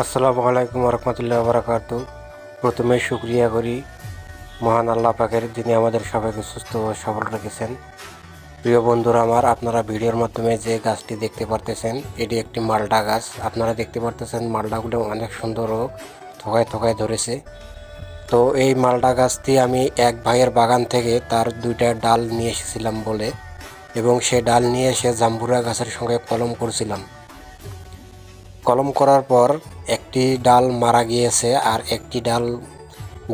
আসসালামু আলাইকুম রহমতুল্লাহ বারাকাত। প্রথমে শুক্রিয়া করি মহান আল্লাহ পাকের, যিনি আমাদের সবাইকে সুস্থ ও সবল রেখেছেন। প্রিয় বন্ধুরা, আমার আপনারা ভিডিওর মাধ্যমে যে গাছটি দেখতে পারতেছেন, এটি একটি মালটা গাছ। আপনারা দেখতে পারতেছেন মালটাগুলো অনেক সুন্দর ও থোকায় থোকায় ধরেছে। তো এই মালটা গাছটি আমি এক ভাইয়ের বাগান থেকে তার দুইটা ডাল নিয়ে এসেছিলাম বলে এবং সে ডাল নিয়ে এসে জাম্বুরা গাছের সঙ্গে কলম করছিলাম। কলম করার পর একটি ডাল মারা গিয়েছে আর একটি ডাল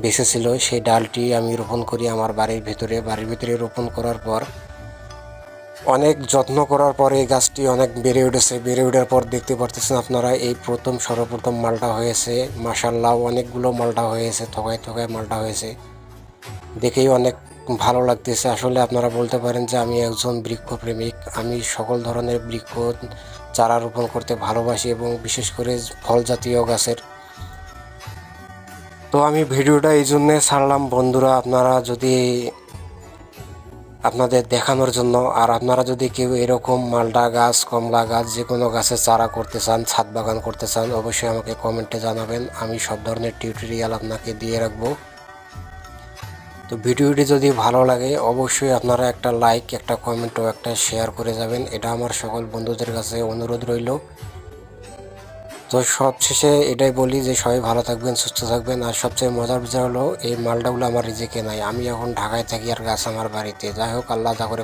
বেঁচে ছিল। সেই ডালটি আমি রোপণ করি আমার বাড়ির ভিতরে। বাড়ির ভিতরে রোপণ করার পর, অনেক যত্ন করার পর এই গাছটি অনেক বেড়ে উঠেছে। বেড়ে ওঠার পর দেখতে পারতেছেন আপনারা, এই প্রথম সর্বপ্রথম মালটা হয়েছে। মাসাল্লাহ অনেকগুলো মালটা হয়েছে, থকায় থকায় মালটা হয়েছে। দেখেই অনেক ভালো লাগতেছে। আসলে আপনারা বলতে পারেন যে আমি একজন বৃক্ষপ্রেমিক। আমি সকল ধরনের বৃক্ষ চারা রোপণ করতে ভালোবাসি এবং বিশেষ করে ফল জাতীয় গাছের। তো আমি ভিডিওটা এই জন্যে ছাড়লাম। বন্ধুরা, আপনারা যদি আপনাদের দেখানোর জন্য আর আপনারা যদি কেউ এরকম মালটা গাছ, কমলা গাছ যে কোনো গাছের চারা করতে চান, ছাদ বাগান করতে চান, অবশ্যই আমাকে কমেন্টে জানাবেন। আমি সব ধরনের টিউটোরিয়াল আপনাকে দিয়ে রাখব। তো ভিডিওটি যদি ভালো লাগে, অবশ্যই আপনারা একটা লাইক একটা কমেন্ট ও একটা শেয়ার করে যাবেন। এটা আমার সকল বন্ধুদের কাছে অনুরোধ রইল। তো সবশেষে এটাই বলি যে, সবাই ভালো থাকবেন, সুস্থ থাকবেন। আর সবচেয়ে মজার বিষয় হলো, এই মালটাগুলো আমার রিজেকে নাই আমি এখন ঢাকায় থাকি আর গাছ আমার বাড়িতে। যাই হোক, আল্লাহ করে